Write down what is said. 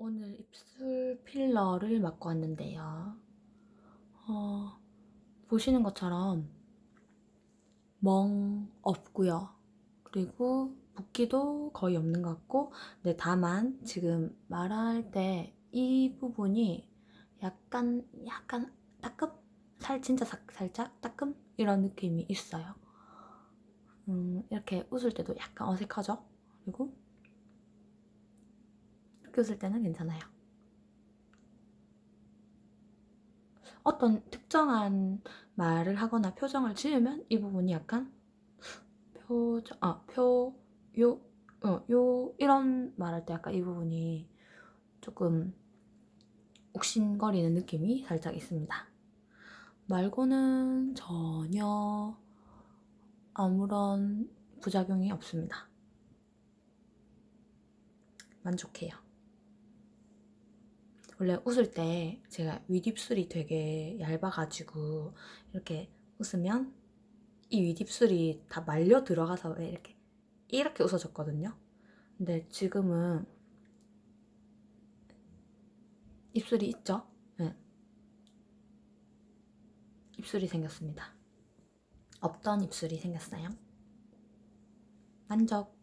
오늘 입술 필러를 맞고 왔는데요. 어, 보시는 것처럼 멍 없고요. 그리고 붓기도 거의 없는 것 같고, 근데 다만 지금 말할 때 이 부분이 약간 약간 따끔 살 진짜 사- 살짝 따끔 이런 느낌이 있어요. 음, 이렇게 웃을 때도 약간 어색하죠? 그리고 이렇게 웃을 때는 괜찮아요. 어떤 특정한 말을 하거나 표정을 지으면 이 부분이 약간 표정, 아, 표, 요, 어, 요, 이런 말할 때 약간 이 부분이 조금 욱신거리는 느낌이 살짝 있습니다. 말고는 전혀 아무런 부작용이 없습니다. 만족해요. 원래 웃을 때 제가 윗입술이 되게 얇아가지고 이렇게 웃으면 이 윗입술이 다 말려 들어가서 왜 이렇게 이렇게 웃어졌거든요. 근데 지금은 입술이 있죠? 네. 입술이 생겼습니다. 없던 입술이 생겼어요. 만족.